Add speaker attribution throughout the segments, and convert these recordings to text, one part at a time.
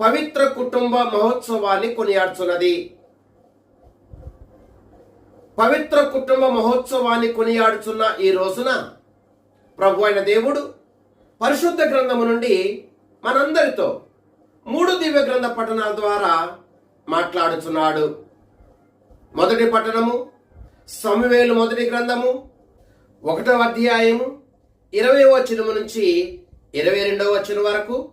Speaker 1: పవిత్ర కుటుంబ మహోత్సవాన్ని కొనియాడుచున్నది. పవిత్ర కుటుంబ మహోత్సవాన్ని కొనియాడుచున్న ఈ రోజున ప్రభు అయిన దేవుడు పరిశుద్ధ గ్రంథము నుండి మనందరితో మూడు దివ్య గ్రంథ పఠనాల ద్వారా మాట్లాడుచున్నాడు. మొదటి పట్టణము సమవేలు మొదటి గ్రంథము ఒకటవ అధ్యాయము ఇరవై వచనము నుంచి ఇరవై రెండవ వచనం వరకు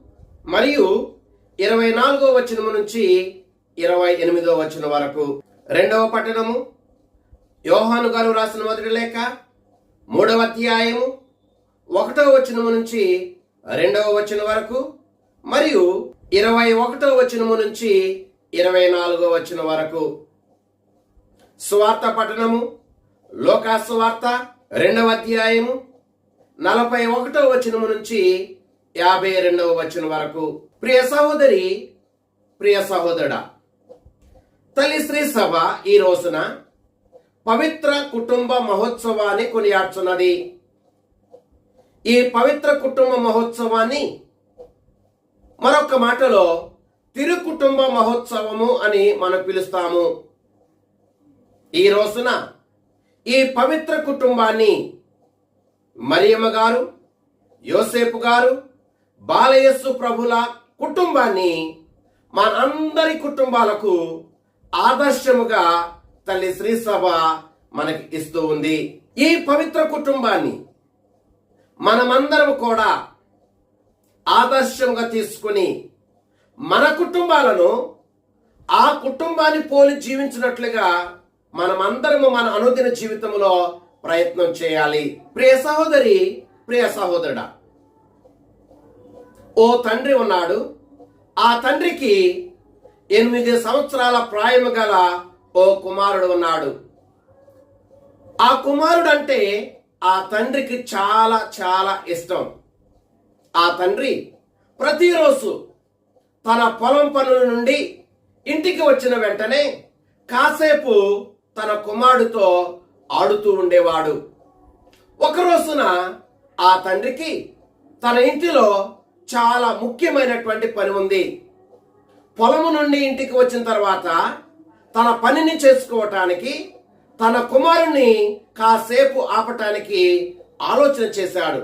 Speaker 1: మరియు ఇరవై నాలుగో వచనము నుంచి ఇరవై ఎనిమిదో వచనం వరకు. రెండవ పట్టణము యోహాను గారు రాసిన మొదటి లేఖ మూడవ అధ్యాయము ఒకటవ వచనము నుంచి రెండవ వచనం వరకు మరియు ఇరవై ఒకటవ వచనము నుంచి ఇరవై నాలుగో వచనం వరకు. స్వార్థ పట్టణము లోకా సువార్త రెండవ అధ్యాయము నలభై ఒకటవ వచనము నుంచి యాభై రెండవ వచనం వరకు. ప్రియ సహోదరి ప్రియ సహోదరుడా తల్లి శ్రీ సభ ఈ రోజున పవిత్ర కుటుంబ మహోత్సవాన్ని కొనియాడుచున్నది ఈ పవిత్ర కుటుంబ మహోత్సవాన్ని మరొక మాటలో తిరు కుటుంబ మహోత్సవము అని మనం పిలుస్తాము. ఈ రోజున ఈ పవిత్ర కుటుంబాన్ని మరియమ్మ గారు యోసేపు గారు బాలయస్సు ప్రభుల కుటుంబాన్ని మనందరి కుటుంబాలకు ఆదర్శముగా తల్లి శ్రీ సభ మనకి ఇస్తూ ఉంది. ఈ పవిత్ర కుటుంబాన్ని మనమందరం కూడా ఆదర్శంగా తీసుకుని మన కుటుంబాలను ఆ కుటుంబాన్ని పోలి జీవించినట్లుగా మనమందరము మన అనుదిన జీవితంలో ప్రయత్నం చేయాలి. ప్రియ సహోదరి ప్రియ సహోదరుడా ఓ తండ్రి ఉన్నాడు. ఆ తండ్రికి ఎనిమిది సంవత్సరాల ప్రాయము గల ఓ కుమారుడు ఉన్నాడు. ఆ కుమారుడు అంటే ఆ తండ్రికి చాలా చాలా ఇష్టం. ఆ తండ్రి ప్రతిరోజు తన పొలం పనుల నుండి ఇంటికి వచ్చిన వెంటనే కాసేపు తన కుమారుడితో ఆడుతూ ఉండేవాడు. ఒక రోజున ఆ తండ్రికి తన ఇంటిలో చాలా ముఖ్యమైనటువంటి పని ఉంది. పొలము నుండి ఇంటికి వచ్చిన తర్వాత తన పనిని చేసుకోవటానికి తన కుమారుణ్ణి కాసేపు ఆపటానికి ఆలోచన చేశాడు.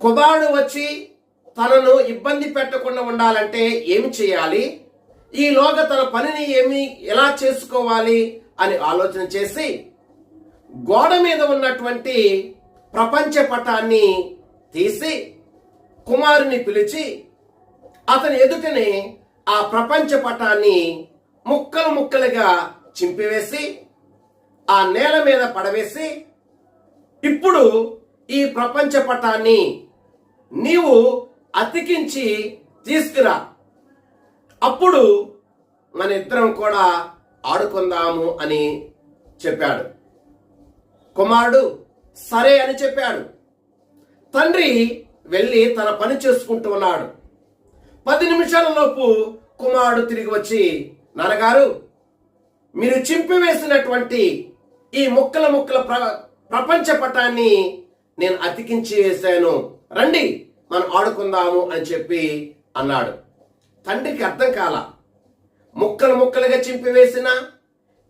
Speaker 1: కుమారుడు వచ్చి తనను ఇబ్బంది పెట్టకుండా ఉండాలంటే ఏమి చేయాలి? ఈలోగా తన పనిని ఏమి ఎలా చేసుకోవాలి అని ఆలోచన చేసి గోడ మీద ఉన్నటువంటి ప్రపంచ పటాన్ని తీసి కుమారుని పిలిచి అతని ఎదుటనే ఆ ప్రపంచ పటాన్ని ముక్కలు ముక్కలుగా చింపివేసి ఆ నేల మీద పడవేసి ఇప్పుడు ఈ ప్రపంచ పటాన్ని నీవు అతికించి తీసుకురా. అప్పుడు మన ఇద్దరం కూడా ఆడుకుందాము అని చెప్పాడు. కుమారుడు సరే అని చెప్పాడు. తండ్రి వెళ్ళి తన పని చేసుకుంటూ ఉన్నాడు. పది నిమిషాల లోపు కుమారుడు తిరిగి వచ్చి నాన్నగారు మీరు చింపివేసినటువంటి ఈ ముక్కల ముక్కల ప్ర ప్రపంచ పటాన్ని నేను అతికించి వేశాను. రండి మనం ఆడుకుందాము అని చెప్పి అన్నాడు. తండ్రికి అర్థం కాల ముక్కలు ముక్కలుగా చింపివేసిన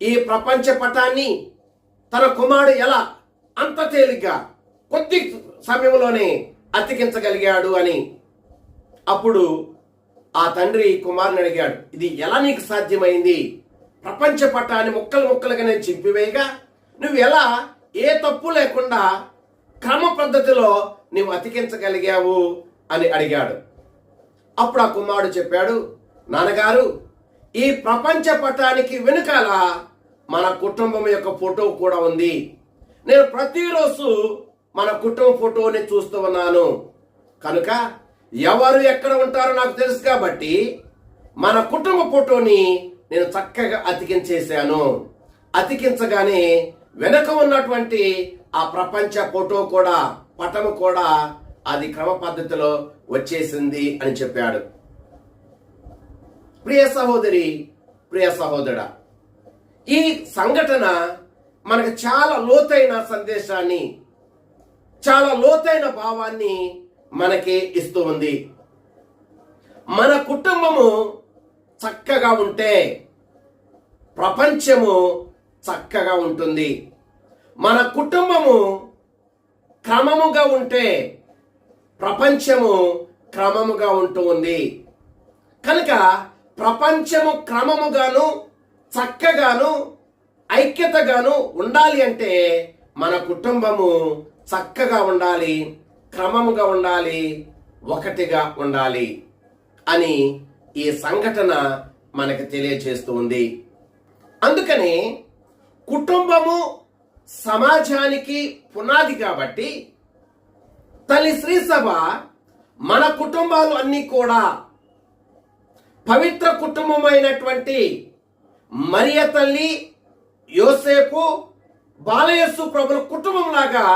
Speaker 1: ఈ ప్రపంచ పటాన్ని తన కుమారుడు ఎలా అంత తేలిగ్గా కొద్ది సమయంలోనే అతికించగలిగాడు అని. అప్పుడు ఆ తండ్రి కుమారుని అడిగాడు ఇది ఎలా నీకు సాధ్యమైంది? ప్రపంచ పటాన్ని ముక్కలు ముక్కలుగా నేను చింపివేయగా? నువ్వు ఎలా ఏ తప్పు లేకుండా క్రమ పద్ధతిలో నువ్వు అతికించగలిగావు? అని అడిగాడు. అప్పుడు ఆ కుమారుడు చెప్పాడు నాన్నగారు ఈ ప్రపంచ పటానికి వెనుకాల మన కుటుంబం యొక్క ఫోటో కూడా ఉంది. నేను ప్రతిరోజు మన కుటుంబ ఫోటోని చూస్తూ ఉన్నాను. కనుక ఎవరు ఎక్కడ ఉంటారో నాకు తెలుసు కాబట్టి మన కుటుంబ ఫోటోని నేను చక్కగా అతికించేశాను. అతికించగానే వెనక ఉన్నటువంటి ఆ ప్రపంచ ఫోటో కూడా పటము కూడా అది క్రమ పద్ధతిలో వచ్చేసింది అని చెప్పాడు. ప్రియ సహోదరి ప్రియ సహోదరుడా ఈ సంఘటన మనకు చాలా లోతైన సందేశాన్ని చాలా లోతైన భావాన్ని మనకి ఇస్తూ ఉంది. మన కుటుంబము చక్కగా ఉంటే ప్రపంచము చక్కగా ఉంటుంది. మన కుటుంబము క్రమముగా ఉంటే ప్రపంచము క్రమముగా ఉంటూ ఉంది. కనుక ప్రపంచము క్రమముగాను చక్కగాను ఐక్యతగాను ఉండాలి అంటే మన కుటుంబము చక్కగా ఉండాలి క్రమముగా ఉండాలి ఒకటిగా ఉండాలి అని ఈ సంఘటన మనకు తెలియజేస్తుంది అందుకని కుటుంబము సమాజానికి పునాది కాబట్టి తల్లి శ్రీ సభ మన కుటుంబాలు అన్నీ కూడా పవిత్ర కుటుంబమైనటువంటి మరియ తల్లి యోసేపు బాలయస్సు ప్రభుల కుటుంబం లాగా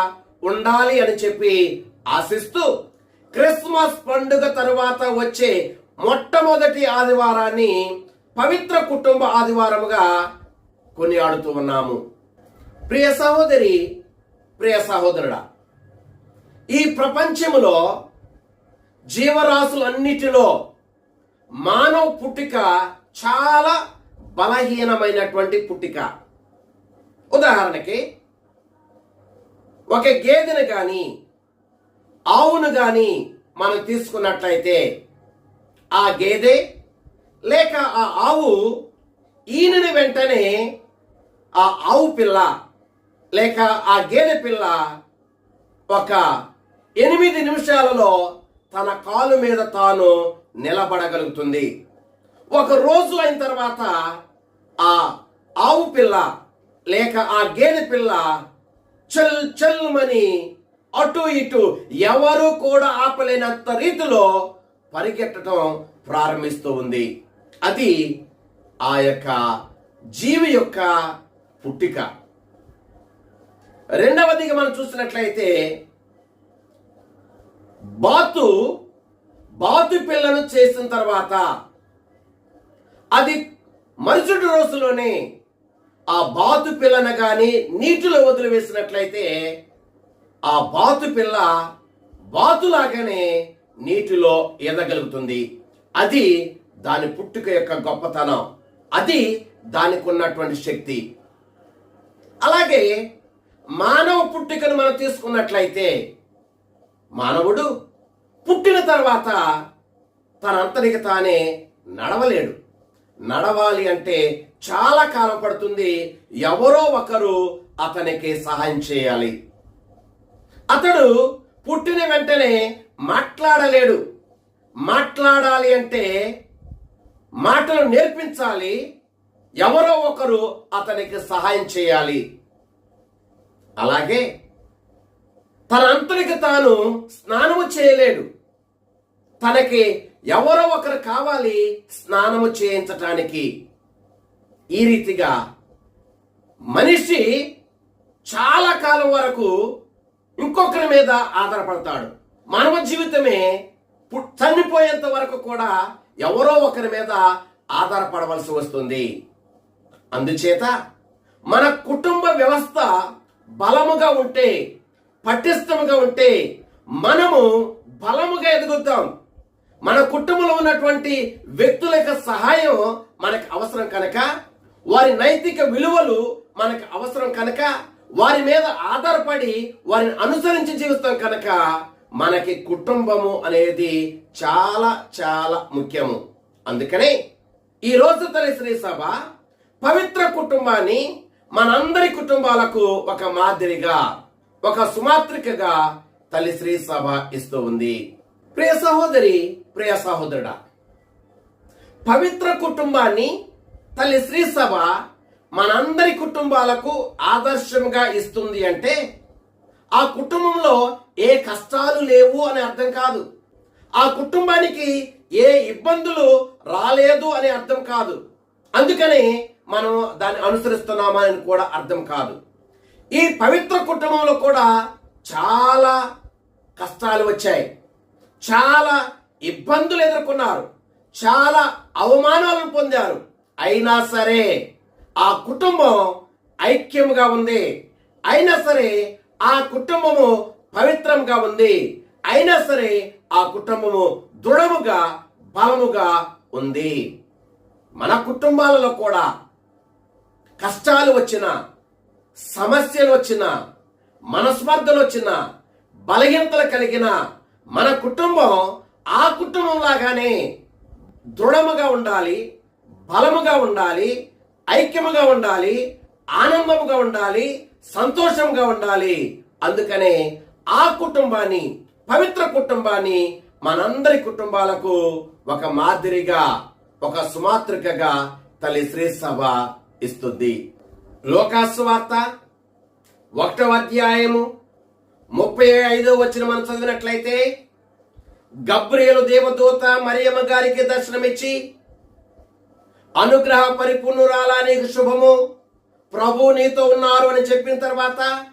Speaker 1: ఉండాలి అని చెప్పి ఆశిస్తూ క్రిస్మస్ పండుగ తరువాత వచ్చే మొట్టమొదటి ఆదివారాన్ని పవిత్ర కుటుంబ ఆదివారముగా కొనియాడుతూ ఉన్నాము. ప్రియ సహోదరి ప్రియ సహోదరుడా ఈ ప్రపంచములో జీవరాశులన్నిటిలో మానవ పుట్టిక చాలా బలహీనమైనటువంటి పుట్టిక. ఉదాహరణకి ఒక గేదెను కానీ ఆవును కానీ మనం తీసుకున్నట్లయితే ఆ గేదె లేక ఆ ఆవు ఈయనని వెంటనే ఆ ఆవు పిల్ల లేక ఆ గేదె పిల్ల ఒక ఎనిమిది నిమిషాలలో తన కాలు మీద తాను నిలబడగలుగుతుంది. ఒక రోజు అయిన తర్వాత ఆ ఆవు పిల్ల లేక ఆ గేదె పిల్ల చల్ చల్మని అటు ఇటు ఎవరు కూడా ఆపలేనంత రీతిలో పరిగెట్టడం ప్రారంభిస్తూ ఉంది. అది ఆ యొక్క జీవి యొక్క పుట్టిక. రెండవదిగా మనం చూసినట్లయితే బాతు బాతు పిల్లను చేసిన తర్వాత అది మరుసటి రోజులోనే ఆ బాతు పిల్లను కానీ నీటిలో వదిలివేసినట్లయితే ఆ బాతు పిల్ల బాతులాగానే నీటిలో ఎదగలుగుతుంది. అది దాని పుట్టుక యొక్క గొప్పతనం. అది దానికి ఉన్నటువంటి శక్తి. అలాగే మానవ పుట్టుకను మనం తీసుకున్నట్లయితే మానవుడు పుట్టిన తర్వాత తనంతరికి తానే నడవలేడు. నడవాలి అంటే చాలా కాలం పడుతుంది. ఎవరో ఒకరు అతనికి సహాయం చేయాలి. అతడు పుట్టిన వెంటనే మాట్లాడలేడు. మాట్లాడాలి అంటే మాటలు నేర్పించాలి. ఎవరో ఒకరు అతనికి సహాయం చేయాలి. అలాగే తన అంతరికి తాను స్నానము చేయలేడు. తనకి ఎవరో ఒకరు కావాలి స్నానము చేయించటానికి. ఈ రీతిగా మనిషి చాలా కాలం వరకు ఇంకొకరి మీద ఆధారపడతాడు. మానవ జీవితమే చనిపోయేంత వరకు కూడా ఎవరో ఒకరి మీద ఆధారపడవలసి వస్తుంది. అందుచేత మన కుటుంబ వ్యవస్థ బలముగా ఉంటే పటిష్టముగా ఉంటే మనము బలముగా ఎదుగుతాం. మన కుటుంబంలో ఉన్నటువంటి వ్యక్తుల యొక్క సహాయం మనకు అవసరం కనుక వారి నైతిక విలువలు మనకు అవసరం కనుక వారి మీద ఆధారపడి వారిని అనుసరించి జీవిస్తాం కనుక మనకి కుటుంబము అనేది చాలా చాలా ముఖ్యము. అందుకనే ఈ రోజు తల్లి శ్రీ సభ పవిత్ర కుటుంబాన్ని మనందరి కుటుంబాలకు ఒక మాదిరిగా ఒక సుమాత్రికగా తల్లి శ్రీ సభ ఇస్తూ ఉంది. ప్రియ సహోదరి ప్రియ సహోదరుడా పవిత్ర కుటుంబాన్ని తల్లి శ్రీ సభ మనందరి కుటుంబాలకు ఆదర్శంగా ఇస్తుంది అంటే ఆ కుటుంబంలో ఏ కష్టాలు లేవు అని అర్థం కాదు. ఆ కుటుంబానికి ఏ ఇబ్బందులు రాలేదు అని అర్థం కాదు. అందుకని మనం దాన్ని అనుసరిస్తున్నామని కూడా అర్థం కాదు. ఈ పవిత్ర కుటుంబంలో కూడా చాలా కష్టాలు వచ్చాయి. చాలా ఇబ్బందులు ఎదుర్కొన్నారు. చాలా అవమానాలను పొందారు. అయినా సరే ఆ కుటుంబం ఐక్యముగా ఉంది. అయినా సరే ఆ కుటుంబము పవిత్రంగా ఉంది. అయినా సరే ఆ కుటుంబము దృఢముగా బలముగా ఉంది. మన కుటుంబాలలో కూడా కష్టాలు వచ్చిన సమస్యలు వచ్చిన మనస్పర్ధలు వచ్చిన బలహీనతలు కలిగిన మన కుటుంబం ఆ కుటుంబం లాగానే దృఢముగా ఉండాలి. బలముగా ఉండాలి ఐక్యముగా ఉండాలి ఆనందముగా ఉండాలి సంతోషంగా ఉండాలి. అందుకనే ఆ కుటుంబాన్ని పవిత్ర కుటుంబాన్ని మనందరి కుటుంబాలకు ఒక మాదిరిగా ఒక సుమాతృకగా తల్లి శ్రీ సభ ఇస్తుంది. లోకాసు వార్త ఒకటవ అధ్యాయము ముప్పై ఐదో వచ్చిన మనం చదివినట్లయితే గబ్రియలు దేవదూత మరియమ్మ గారికి దర్శనమిచ్చి అనుగ్రహ పరిపూర్ణురాలా నీకు శుభము. ప్రభు నీతో ఉన్నారు అని చెప్పిన తర్వాత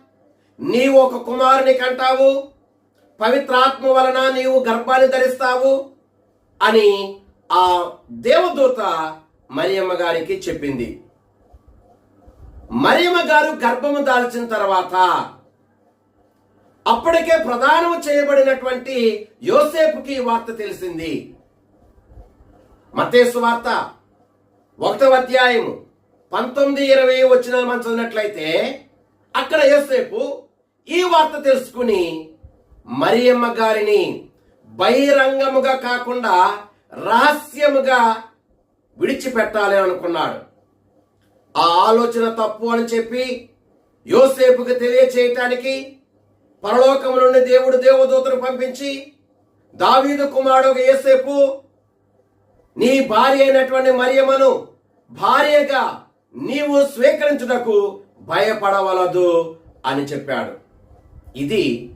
Speaker 1: నీవు ఒక కుమారుని కంటావు. పవిత్రాత్మ వలన నీవు గర్భాన్ని ధరిస్తావు అని ఆ దేవదూత మరియమ్మ గారికి చెప్పింది. మరియమ్మ గారు గర్భము దాల్చిన తర్వాత అప్పటికే ప్రదానం చేయబడినటువంటి యోసేపుకి వార్త తెలిసింది. మతేసు వార్త ఒకటవ అధ్యాయము పంతొమ్మిది ఇరవై వచ్చిన మనం చదివినట్లయితే అక్కడ ఏసేపు ఈ వార్త తెలుసుకుని మరియమ్మ గారిని బహిరంగముగా కాకుండా రహస్యముగా విడిచిపెట్టాలి అనుకున్నాడు. ఆ ఆలోచన తప్పు అని చెప్పి యోసేపుకి తెలియచేయటానికి పరలోకము నుండి దేవుడు దేవదూతను పంపించి దావీదు కుమారుడు యేసేపు నీ భార్య అయినటువంటి మరియమ్మను భార్యగా నీవు స్వీకరించుటకు భయపడవలదు అని చెప్పాడు. ఇది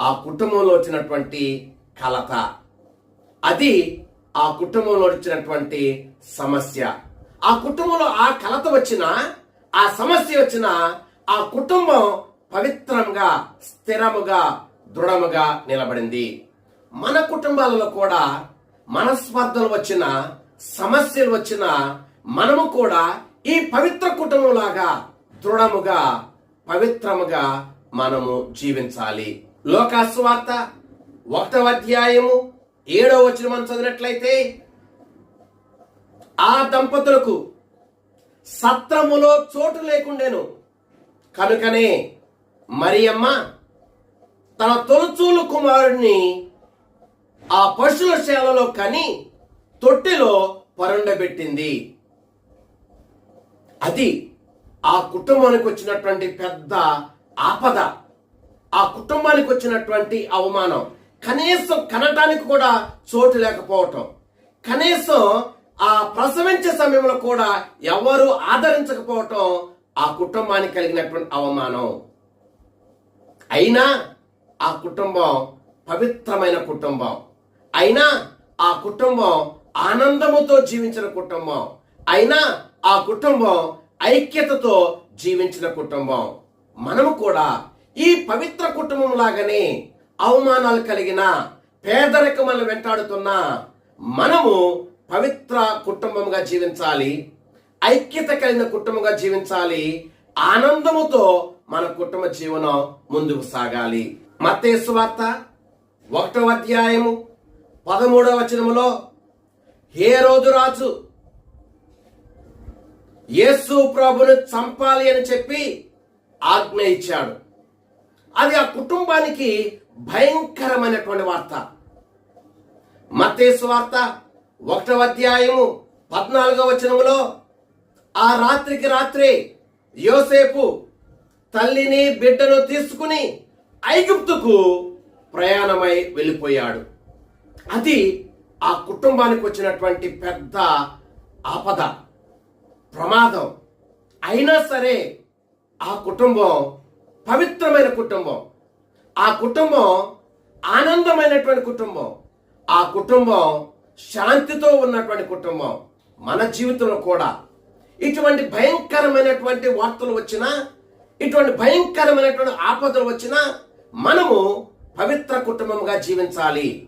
Speaker 1: ఆ కుటుంబంలో వచ్చినటువంటి కలత. అది ఆ కుటుంబంలో వచ్చినటువంటి సమస్య. ఆ కుటుంబంలో ఆ కలత వచ్చిన ఆ సమస్య వచ్చిన ఆ కుటుంబం పవిత్రంగా స్థిరముగా దృఢముగా నిలబడింది. మన కుటుంబాలలో కూడా మనస్పర్ధలు వచ్చిన సమస్యలు వచ్చిన మనము కూడా ఈ పవిత్ర కుటుంబంలాగా దృఢముగా పవిత్రముగా మనము జీవించాలి. లోకాస్వార్త ఒకటవ అధ్యాయము ఏడో వచ్చిన మనం చదివినట్లయితే ఆ దంపతులకు సత్రములో చోటు లేకుండెను. కనుకనే మరియమ్మ తన తొలచూలు కుమారుడిని ఆ పశువుల శాలలో కని తొట్టిలో పరుండబెట్టింది. అది ఆ కుటుంబానికి వచ్చినటువంటి పెద్ద ఆపద. ఆ కుటుంబానికి వచ్చినటువంటి అవమానం. కనీసం కనటానికి కూడా చోటు లేకపోవటం. కనీసం ఆ ప్రసవించే సమయంలో కూడా ఎవరు ఆదరించకపోవటం ఆ కుటుంబానికి కలిగినటువంటి అవమానం. అయినా ఆ కుటుంబం పవిత్రమైన కుటుంబం. అయినా ఆ కుటుంబం ఆనందముతో జీవించిన కుటుంబం. అయినా ఆ కుటుంబం ఐక్యతతో జీవించిన కుటుంబం. మనము కూడా ఈ పవిత్ర కుటుంబం లాగానే అవమానాలు కలిగిన పేదరికములను వెంటాడుతున్న మనము పవిత్ర కుటుంబంగా జీవించాలి. ఐక్యత కలిగిన కుటుంబంగా జీవించాలి. ఆనందముతో మన కుటుంబ జీవనం ముందుకు సాగాలి. మత్తేసు వార్త ఒకటవ అధ్యాయము పదమూడవ వచనములో ఏ రోజు రాజు యేసు ప్రభును చంపాలి అని చెప్పి ఆజ్ఞ ఇచ్చాడు. అది ఆ కుటుంబానికి భయంకరమైనటువంటి వార్త. మతేసు వార్త ఒకటవ అధ్యాయము పద్నాలుగవ వచనములో ఆ రాత్రికి రాత్రి యోసేపు తల్లిని బిడ్డను తీసుకుని ఐగుప్తుకు ప్రయాణమై వెళ్ళిపోయాడు. అది ఆ కుటుంబానికి వచ్చినటువంటి పెద్ద ఆపద ప్రమాదం. అయినా సరే ఆ కుటుంబం పవిత్రమైన కుటుంబం. ఆ కుటుంబం ఆనందమైనటువంటి కుటుంబం. ఆ కుటుంబం శాంతితో ఉన్నటువంటి కుటుంబం. మన జీవితంలో కూడా ఇటువంటి భయంకరమైనటువంటి వార్తలు వచ్చినా ఇటువంటి భయంకరమైనటువంటి ఆపదలు వచ్చినా మనము పవిత్ర కుటుంబంగా జీవించాలి.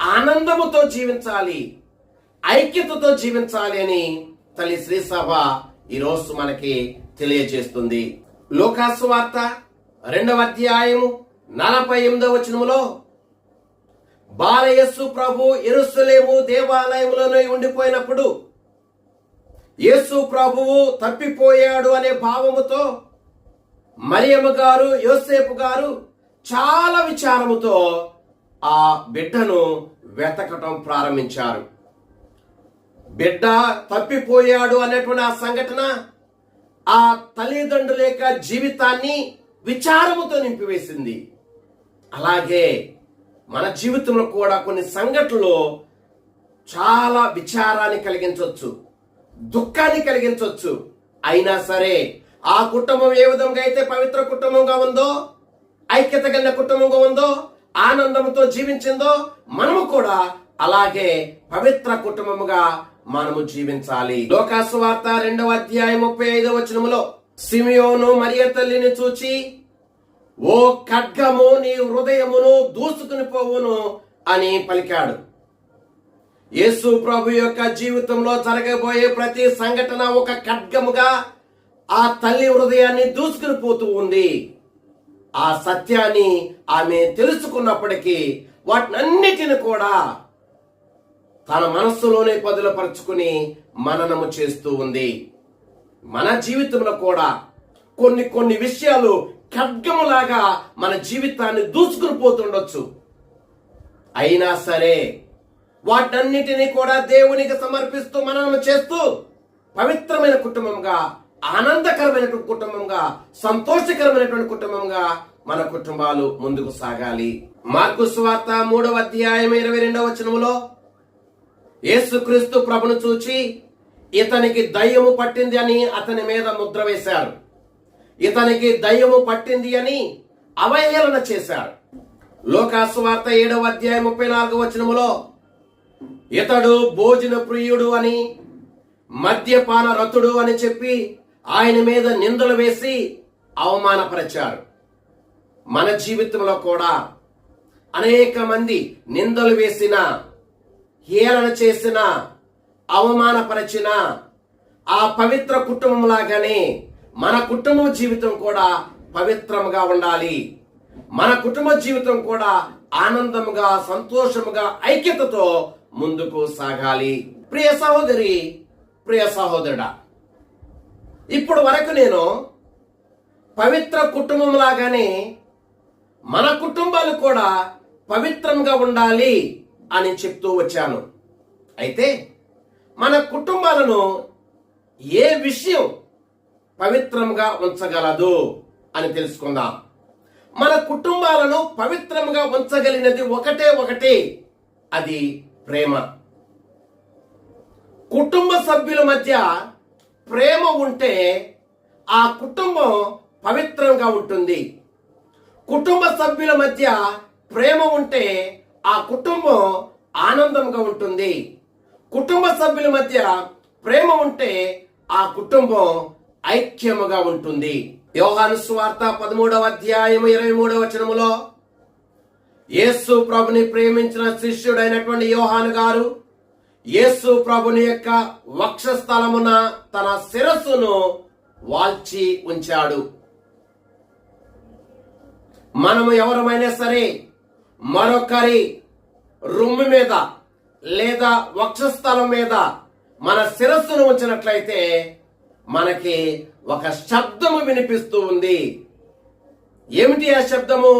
Speaker 1: ఆనందముతో జీవించాలి ఐక్యతతో జీవించాలి అని తల్లి శ్రీసభ ఈరోజు మనకి తెలియజేస్తుంది. లోకాసు వార్త రెండవ అధ్యాయము నలభై ఎనిమిదవ వచనములో బాలయస్సు ప్రభు ఎరుసలేము దేవాలయంలోనే ఉండిపోయినప్పుడు యేసు ప్రభువు తప్పిపోయాడు అనే భావముతో మరియమ్మ గారు యోసేపు గారు చాలా విచారముతో ఆ బిడ్డను వెతకటం ప్రారంభించారు. బిడ్డ తప్పిపోయాడు అనేటువంటి ఆ సంఘటన ఆ తల్లిదండ్రుల యొక్క జీవితాన్ని విచారముతో నింపివేసింది. అలాగే మన జీవితంలో కూడా కొన్ని సంఘటనలు చాలా విచారాన్ని కలిగించవచ్చు దుఃఖాన్ని కలిగించవచ్చు అయినా సరే ఆ కుటుంబం ఏ విధంగా అయితే పవిత్ర కుటుంబంగా ఉందో ఐక్యత కలిగిన కుటుంబంగా ఉందో ఆనందంతో జీవించిందో మనము కూడా అలాగే పవిత్ర కుటుంబముగా మనము జీవించాలి. లోకాసు వార్త రెండవ అధ్యాయం ముప్పై ఐదవ వచనములో సిమియోను మరియ తల్లిని చూచి ఓ ఖడ్గము నీ హృదయమును దూసుకుని పోవును అని పలికాడు. యేసు ప్రభు యొక్క జీవితంలో జరగబోయే ప్రతి సంఘటన ఒక ఖడ్గముగా ఆ తల్లి హృదయాన్ని దూసుకుని పోతూ ఉంది. ఆ సత్యాన్ని ఆమె తెలుసుకున్నప్పటికీ వాటినన్నిటిని కూడా తన మనస్సులోనే పదులపరుచుకుని మననము చేస్తూ ఉంది. మన జీవితంలో కూడా కొన్ని కొన్ని విషయాలు ఖడ్గములాగా మన జీవితాన్ని దూసుకుని పోతుండొచ్చు. అయినా సరే వాటన్నిటినీ కూడా దేవునికి సమర్పిస్తూ మననం చేస్తూ పవిత్రమైన కుటుంబంగా ఆనందకరమైనటువంటి కుటుంబంగా సంతోషకరమైనటువంటి కుటుంబంగా మన కుటుంబాలు ముందుకు సాగాలి. మార్కు స్వార్త మూడవ అధ్యాయం ఇరవై రెండవ వచనములో యేసుక్రీస్తు ప్రభును చూచి ఇతనికి దయ్యము పట్టింది అని అతని మీద ముద్ర వేశారు. ఇతనికి దయ్యము పట్టింది అని అవహేళన చేశారు. లోకాసువార్త ఏడవ అధ్యాయం ముప్పై నాలుగవ వచనములో ఇతడు భోజన ప్రియుడు అని మద్యపాన రతుడు అని చెప్పి ఆయన మీద నిందలు వేసి అవమానపరిచారు. మన జీవితంలో కూడా అనేక మంది నిందలు వేసిన హేళన చేసిన అవమానపరిచిన ఆ పవిత్ర కుటుంబం లాగానే మన కుటుంబ జీవితం కూడా పవిత్రముగా ఉండాలి. మన కుటుంబ జీవితం కూడా ఆనందముగా సంతోషముగా ఐక్యతతో ముందుకు సాగాలి. ప్రియ సహోదరి ప్రియ సహోదరుడా ఇప్పుడు వరకు నేను పవిత్ర కుటుంబం లాగానే మన కుటుంబాలు కూడా పవిత్రంగా ఉండాలి అని చెప్తూ వచ్చాను. అయితే మన కుటుంబాలను ఏ విషయం పవిత్రంగా ఉంచగలదు అని తెలుసుకుందాం. మన కుటుంబాలను పవిత్రంగా ఉంచగలిగినది ఒకటే ఒకటి అది ప్రేమ. కుటుంబ సభ్యుల మధ్య ప్రేమ ఉంటే ఆ కుటుంబం పవిత్రంగా ఉంటుంది. కుటుంబ సభ్యుల మధ్య ప్రేమ ఉంటే ఆ కుటుంబం ఆనందంగా ఉంటుంది. కుటుంబ సభ్యుల మధ్య ప్రేమ ఉంటే ఆ కుటుంబం ఐక్యముగా ఉంటుంది. యోహాను స్వార్త పదమూడవ అధ్యాయం ఇరవై మూడవ వచనములో యేసు ప్రభుని ప్రేమించిన శిష్యుడైనటువంటి యోహాను గారు యేసు ప్రభుని యొక్క వక్షస్థలమున తన శిరస్సును వాల్చి ఉంచాడు. మనము ఎవరమైనా సరే మరొకరి రొమ్ము మీద లేదా వక్షస్థలం మీద మన శిరస్సును ఉంచినట్లయితే మనకి ఒక శబ్దము వినిపిస్తూ ఉంది. ఏమిటి ఆ శబ్దము?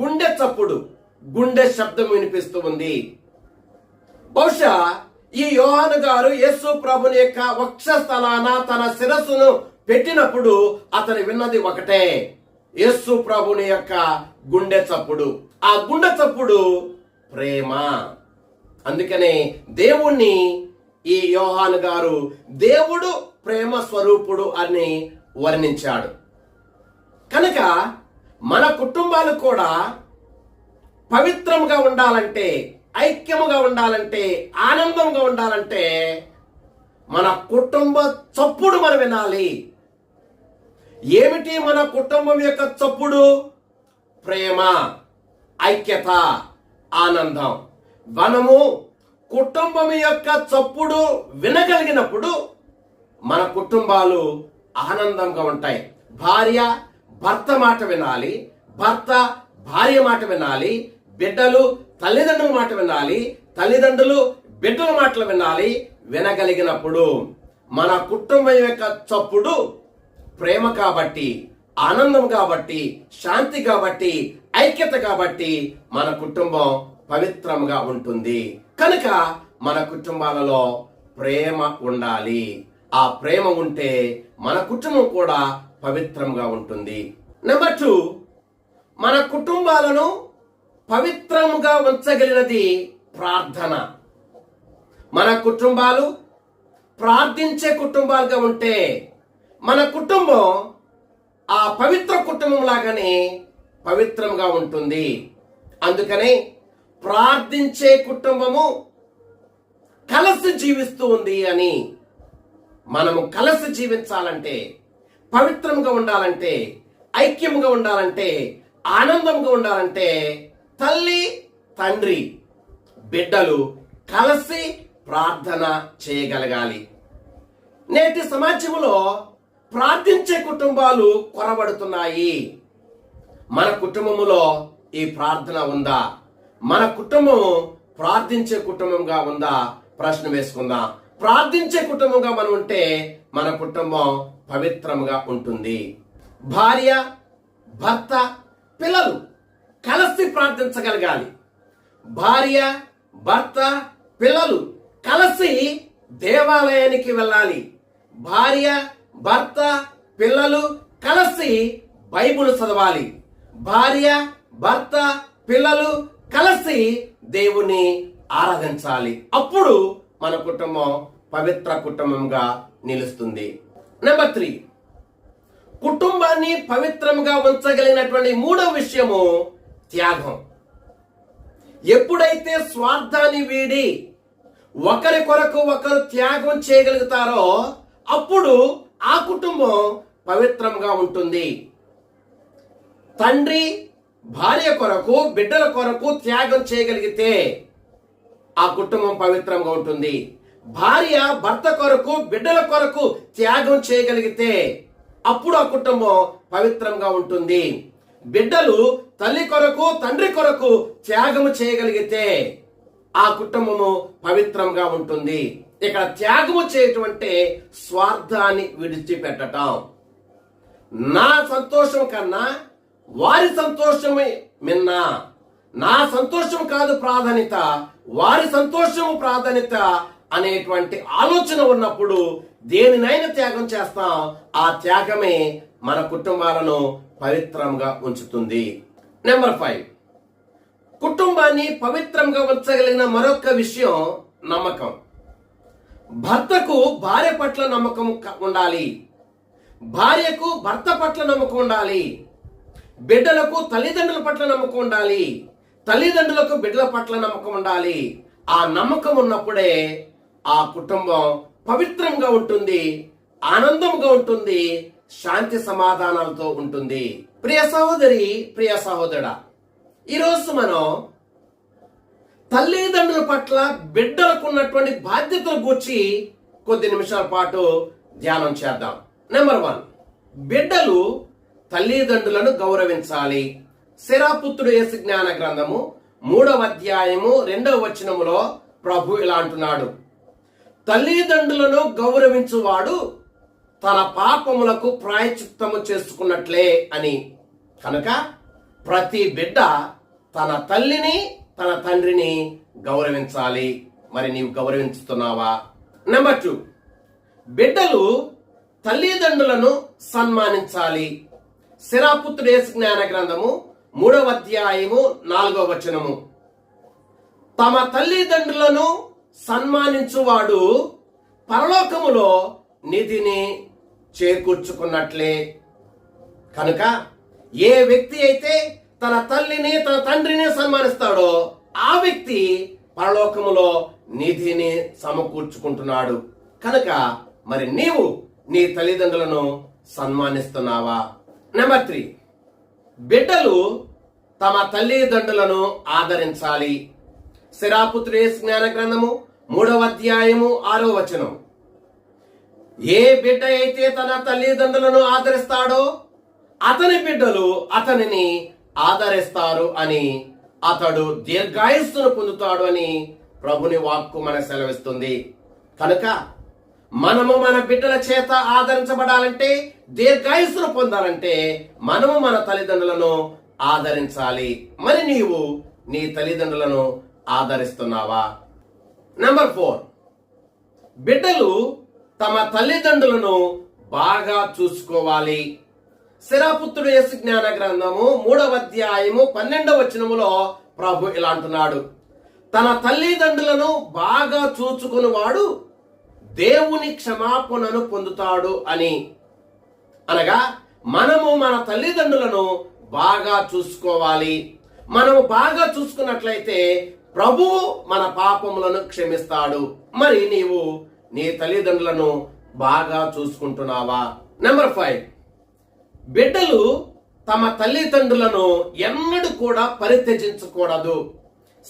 Speaker 1: గుండె చప్పుడు గుండె శబ్దం వినిపిస్తూ ఉంది. బహుశా ఈ యోహాను గారు యేసు ప్రభుని యొక్క వక్షస్థలాన తన శిరస్సును పెట్టినప్పుడు అతను విన్నది ఒకటే. యేసు ప్రభుని యొక్క గుండె చప్పుడు. ఆ గుండె చప్పుడు ప్రేమ. అందుకనే దేవుణ్ణి ఈ యోహాను గారు దేవుడు ప్రేమ స్వరూపుడు అని వర్ణించాడు. కనుక మన కుటుంబాలు కూడా పవిత్రంగా ఉండాలంటే ఐక్యముగా ఉండాలంటే ఆనందంగా ఉండాలంటే మన కుటుంబ చప్పుడు మనం వినాలి. ఏమిటి మన కుటుంబం యొక్క చప్పుడు? ప్రేమ ఐక్యత ఆనందం. మనము కుటుంబం యొక్క చప్పుడు వినగలిగినప్పుడు మన కుటుంబాలు ఆనందంగా ఉంటాయి. భార్య భర్త మాట వినాలి భర్త భార్య మాట వినాలి బిడ్డలు తల్లిదండ్రుల మాట వినాలి తల్లిదండ్రులు బిడ్డల మాటలు వినాలి వినగలిగినప్పుడు మన కుటుంబం యొక్క చప్పుడు ప్రేమ కాబట్టి ఆనందం కాబట్టి శాంతి కాబట్టి ఐక్యత కాబట్టి మన కుటుంబం పవిత్రంగా ఉంటుంది. కనుక మన కుటుంబాలలో ప్రేమ ఉండాలి. ఆ ప్రేమ ఉంటే మన కుటుంబం కూడా పవిత్రంగా ఉంటుంది. నెంబర్ టూ మన కుటుంబాలను పవిత్రముగా ఉంచగలిగినది ప్రార్థన. మన కుటుంబాలు ప్రార్థించే కుటుంబాలుగా ఉంటే మన కుటుంబం ఆ పవిత్ర కుటుంబం లాగానే పవిత్రంగా ఉంటుంది. అందుకనే ప్రార్థించే కుటుంబము కలసి జీవిస్తూ ఉంది అని మనము కలసి జీవించాలంటే పవిత్రంగా ఉండాలంటే ఐక్యంగా ఉండాలంటే ఆనందంగా ఉండాలంటే తల్లి తండ్రి బిడ్డలు కలిసి ప్రార్థన చేయగలగాలి. నేటి సమాజంలో ప్రార్థించే కుటుంబాలు కొరబడుతున్నాయి. మన కుటుంబములో ఈ ప్రార్థన ఉందా? మన కుటుంబం ప్రార్థించే కుటుంబంగా ఉందా? ప్రశ్న వేసుకుందాం. ప్రార్థించే కుటుంబంగా మనం ఉంటే మన కుటుంబం పవిత్రంగా ఉంటుంది. భార్య భర్త పిల్లలు కలిసి ప్రార్థించగలగాలి. భార్య భర్త పిల్లలు కలిసి దేవాలయానికి వెళ్ళాలి. భార్య భర్త పిల్లలు కలిసి బైబుల్ చదవాలి. భార్య భర్త పిల్లలు కలిసి దేవుని ఆరాధించాలి. అప్పుడు మన కుటుంబం పవిత్ర కుటుంబంగా నిలుస్తుంది. Number three. కుటుంబాన్ని పవిత్రంగా ఉంచగలిగినటువంటి మూడో విషయము త్యాగం. ఎప్పుడైతే స్వార్థాన్ని వీడి ఒకరి కొరకు ఒకరు త్యాగం చేయగలుగుతారో అప్పుడు ఆ కుటుంబం పవిత్రంగా ఉంటుంది. తండ్రి భార్య కొరకు బిడ్డల కొరకు త్యాగం చేయగలిగితే ఆ కుటుంబం పవిత్రంగా ఉంటుంది. భార్య భర్త కొరకు బిడ్డల కొరకు త్యాగం చేయగలిగితే అప్పుడు ఆ కుటుంబం పవిత్రంగా ఉంటుంది. బిడ్డలు తల్లి కొరకు తండ్రి కొరకు త్యాగము చేయగలిగితే ఆ కుటుంబము పవిత్రంగా ఉంటుంది. ఇక్కడ త్యాగము చేయటం అంటే స్వార్థాన్ని విడిచిపెట్టడం నా సంతోషం కన్నా వారి సంతోషమే మిన్నా. నా సంతోషం కాదు ప్రాధాన్యత వారి సంతోషము ప్రాధాన్యత అనేటువంటి ఆలోచన ఉన్నప్పుడు దేనినైనా త్యాగం చేస్తాం. ఆ త్యాగమే మన కుటుంబాలను పవిత్రంగా ఉంచుతుంది. నెంబర్ ఫైవ్ కుటుంబాన్ని పవిత్రంగా ఉంచగలిగిన మరొక విషయం నమ్మకం. భర్తకు భార్య పట్ల నమ్మకం ఉండాలి. భార్యకు భర్త పట్ల నమ్మకం ఉండాలి. బిడ్డలకు తల్లిదండ్రుల పట్ల నమ్మకం ఉండాలి. తల్లిదండ్రులకు బిడ్డల పట్ల నమ్మకం ఉండాలి. ఆ నమ్మకం ఉన్నప్పుడే ఆ కుటుంబం పవిత్రంగా ఉంటుంది ఆనందంగా ఉంటుంది శాంతి సమాధానాలతో ఉంటుంది. ప్రియ సహోదరి ప్రియ సహోదరుడా ఈరోజు మనం తల్లిదండ్రుల పట్ల బిడ్డలకు ఉన్నటువంటి బాధ్యతల గురించి కొద్ది నిమిషాల పాటు ధ్యానం చేద్దాం. నెంబర్ వన్ బిడ్డలు తల్లిదండ్రులను గౌరవించాలి. శిరాపుత్రుడు ఏసు జ్ఞాన గ్రంథము మూడవ అధ్యాయము రెండవ వచనములో ప్రభు ఇలా అంటున్నాడు. తల్లిదండ్రులను గౌరవించువాడు తన పాపములకు ప్రాయచిత్తము చేసుకున్నట్లే అని. కనుక ప్రతి బిడ్డ తన తల్లిని తన తండ్రిని గౌరవించాలి. మరి నీవు గౌరవించుతున్నావా? నెంబర్ టూ బిడ్డలు తల్లిదండ్రులను సన్మానించాలి. శిరాపుత్రుడేసు జ్ఞాన గ్రంథము మూడవ అధ్యాయము నాలుగవ వచనము. తమ తల్లిదండ్రులను సన్మానించువాడు పరలోకములో నిధిని చేకూర్చుకున్నట్లే. కనుక ఏ వ్యక్తి అయితే తన తల్లిని తన తండ్రిని సన్మానిస్తాడో ఆ వ్యక్తి పరలోకములో నిధిని సమకూర్చుకుంటున్నాడు. కనుక మరి నీవు నీ తల్లిదండ్రులను సన్మానిస్తున్నావా? నెంబర్ త్రీ బిడ్డలు తమ తల్లిదండ్రులను ఆదరించాలి. శిరాపుత్రే జ్ఞాన గ్రంథము మూడవ అధ్యాయము ఆరో వచనం. ఏ బిడ్డ అయితే తన తల్లిదండ్రులను ఆదరిస్తాడో అతని బిడ్డలు అతనిని ఆదరిస్తారు అని అతడు దీర్ఘాయుస్సును పొందుతాడు అని ప్రభుని వాక్కు మన సెలవిస్తుంది. కనుక మనము మన బిడ్డల చేత ఆదరించబడాలంటే దీర్ఘాయుస్సును పొందాలంటే మనము మన తల్లిదండ్రులను ఆదరించాలి. మరి నీవు నీ తల్లిదండ్రులను ఆదరిస్తున్నావా? నెంబర్ ఫోర్ బిడ్డలు తమ తల్లిదండ్రులను బాగా చూసుకోవాలి. శిరాపుత్రుడు యశ్ జ్ఞాన గ్రంథము మూడవ అధ్యాయము పన్నెండవ వచనములో ప్రభు ఇలా అంటున్నాడు. తన తల్లిదండ్రులను బాగా చూచుకునివాడు దేవుని క్షమాపణను పొందుతాడు అని. అనగా మనము మన తల్లిదండ్రులను బాగా చూసుకోవాలి. మనము బాగా చూసుకున్నట్లయితే ప్రభువు మన పాపములను క్షమిస్తాడు. మరి నీవు నీ తల్లిదండ్రులను బాగా చూసుకుంటున్నావా? నెంబర్ ఫైవ్ బిడ్డలు తమ తల్లిదండ్రులను ఎన్నడూ కూడా పరిత్యజించకూడదు.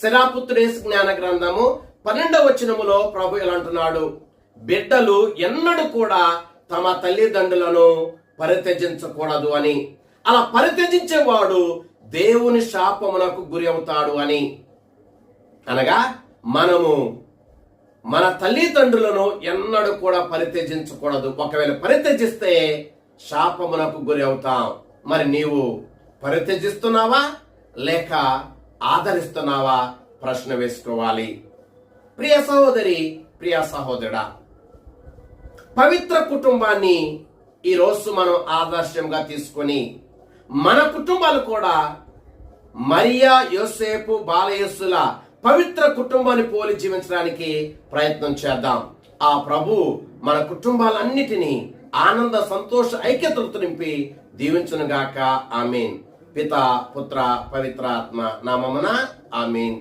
Speaker 1: శిరాపుత్రేస్ జ్ఞాన గ్రంథము పన్నెండవ వచనములో ప్రభు ఇలా అంటున్నాడు. బిడ్డలు ఎన్నడూ కూడా తమ తల్లిదండ్రులను పరిత్యజించకూడదు అని. అలా పరిత్యజించేవాడు దేవుని శాపమునకు గురి అవుతాడు అని. అనగా మనము మన తల్లిదండ్రులను ఎన్నడూ కూడా పరిత్యజించకూడదు. ఒకవేళ పరిత్యజిస్తే శాపమునకు గురి అవుతాం. మరి నీవు పరిత్యజిస్తున్నావా? లేక ఆదరిస్తున్నావా? ప్రశ్న వేసుకోవాలి. ప్రియ సహోదరి ప్రియ సహోదరుడా పవిత్ర కుటుంబాన్ని ఈ రోజు మనం ఆదర్శంగా తీసుకొని మన కుటుంబాలు కూడా మరియా యోసేపు బాలయస్సుల పవిత్ర కుటుంబాన్ని పోలి జీవించడానికి ప్రయత్నం చేద్దాం. ఆ ప్రభు మన కుటుంబాలన్నిటినీ ఆనంద సంతోష ఐక్యతలతో నింపి దీవించునుగాక. ఆమెన్. పిత పుత్ర పవిత్రాత్మ నామమున ఆమెన్.